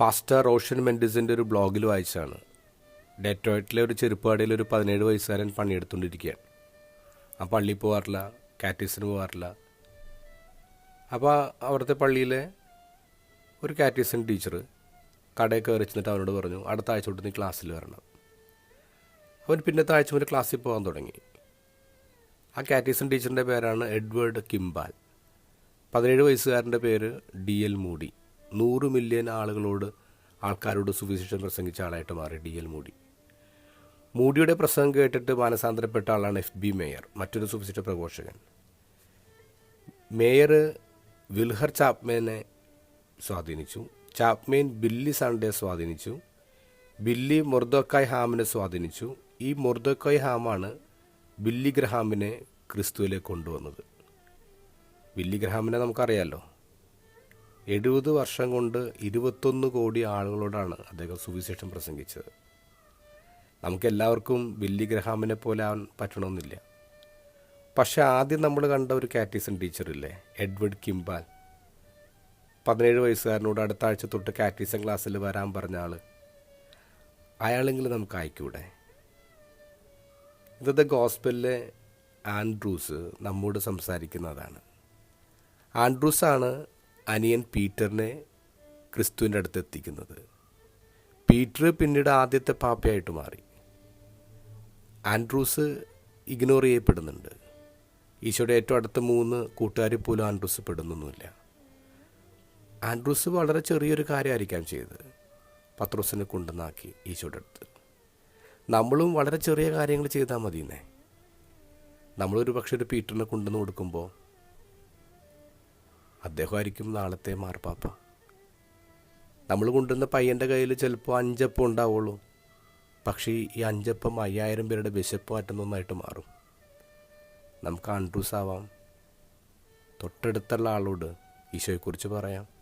Pastor Roshan മെൻഡിസിന്റെ ഒരു ബ്ലോഗിൽ വായിച്ചാണ്. ഡെറ്റോയിറ്റിലെ ഒരു ചെറുപ്പാടിയിൽ ഒരു പതിനേഴ് വയസ്സുകാരൻ പണിയെടുത്തുകൊണ്ടിരിക്കുകയാണ്. ആ പള്ളി പോകാറില്ല കാറ്റീസിന് പോകാറില്ല അപ്പോൾ അവിടുത്തെ പള്ളിയിലെ ഒരു കാറ്റീസൻ ടീച്ചർ കടയിൽ കയറി ചെന്നിട്ട് അവനോട് പറഞ്ഞു അടുത്ത ആഴ്ച തൊട്ട് നീ ക്ലാസ്സിൽ വരണം. അവൻ പിന്നത്തെ ആഴ്ച മുതൽ ക്ലാസ്സിൽ പോകാൻ തുടങ്ങി. ആ കാറ്റീസൻ ടീച്ചറിന്റെ പേരാണ് എഡ്വേർഡ് കിംബാൽ. പതിനേഴ് വയസ്സുകാരന്റെ പേര് ഡി എൽ മൂടി. നൂറ് മില്യൺ ആളുകളോട് ആൾക്കാരോട് സുവിശേഷം പ്രസംഗിച്ച ആളായിട്ട് മാറി ഡി എൽ മോഡി. മോഡിയുടെ പ്രസംഗം കേട്ടിട്ട് മാനസാന്തരപ്പെട്ട ആളാണ് എഫ് ബി മേയർ മറ്റൊരു സുവിശേഷ പ്രഘോഷകൻ. മേയർ വിൽഹർ ചാപ്മേനെ സ്വാധീനിച്ചു ചാപ്മേൻ ബില്ലി സൺഡേ സ്വാധീനിച്ചു ബില്ലി മൊർദോക്കായ് ഹാമിനെ സ്വാധീനിച്ചു. ഈ മൊർദോക്കായ് ഹാമാണ് ബില്ലി ഗ്രഹാമിനെ ക്രിസ്തുവിലേക്ക് കൊണ്ടുവന്നത്. ബില്ലി ഗ്രഹാമിനെ നമുക്കറിയാമല്ലോ എഴുപത് വർഷം കൊണ്ട് ഇരുപത്തൊന്ന് കോടി ആളുകളോടാണ് അദ്ദേഹം സുവിശേഷം പ്രസംഗിച്ചത്. നമുക്കെല്ലാവർക്കും ബില്ലി ഗ്രഹാമിനെ പോലെ ആവാൻ പറ്റണമെന്നില്ല പക്ഷെ ആദ്യം നമ്മൾ കണ്ട ഒരു കാറ്റീസൺ ടീച്ചറില്ലേ എഡ്വേർഡ് കിംബാൽ. പതിനേഴ് വയസ്സുകാരനോട് അടുത്ത ആഴ്ച തൊട്ട് കാറ്റീസൺ ക്ലാസ്സിൽ വരാൻ പറഞ്ഞ ആൾ അയാളെങ്കിലും നമുക്ക് അയക്കൂടെ? ഇന്നത്തെ ഗോസ്പലിലെ ആൻഡ്രൂസ് നമ്മോട് സംസാരിക്കുന്നതാണ്. ആൻഡ്രൂസാണ് അനിയൻ പീറ്ററിനെ ക്രിസ്തുവിന്റെ അടുത്ത് എത്തിക്കുന്നത്. പീറ്റർ പിന്നീട് ആദ്യത്തെ പാപ്പയായിട്ട് മാറി. ആൻഡ്രൂസ് ഇഗ്നോർ ചെയ്യപ്പെടുന്നുണ്ട്. ഈശോയുടെ ഏറ്റവും അടുത്ത മൂന്ന് കൂട്ടുകാരിൽ പോലും ആൻഡ്രൂസ് പെടുന്നൊന്നുമില്ല. ആൻഡ്രൂസ് വളരെ ചെറിയൊരു കാര്യമായിരിക്കാം ചെയ്തത്. പത്രോസിനെ കൊണ്ടുവന്നാക്കി ഈശോയുടെ അടുത്ത്. നമ്മളും വളരെ ചെറിയ കാര്യങ്ങൾ ചെയ്താൽ മതിയെന്നേ. നമ്മളൊരു പക്ഷേ ഒരു പീറ്ററിനെ കൊണ്ടുവന്ന് കൊടുക്കുമ്പോൾ അദ്ദേഹമായിരിക്കും നാളത്തെ മാർപ്പാപ്പ. നമ്മൾ കൊണ്ടുവന്ന പയ്യന്റെ കയ്യിൽ ചിലപ്പോൾ അഞ്ചപ്പം ഉണ്ടാവുള്ളൂ. പക്ഷേ ഈ അഞ്ചപ്പം അയ്യായിരം പേരുടെ വിശപ്പ് മാറ്റുന്നൊന്നായിട്ട് മാറും. നമുക്ക് ആൻഡ്രൂസ് ആവാം തൊട്ടടുത്തുള്ള ആളോട് ഈശോയെക്കുറിച്ച് പറയാം.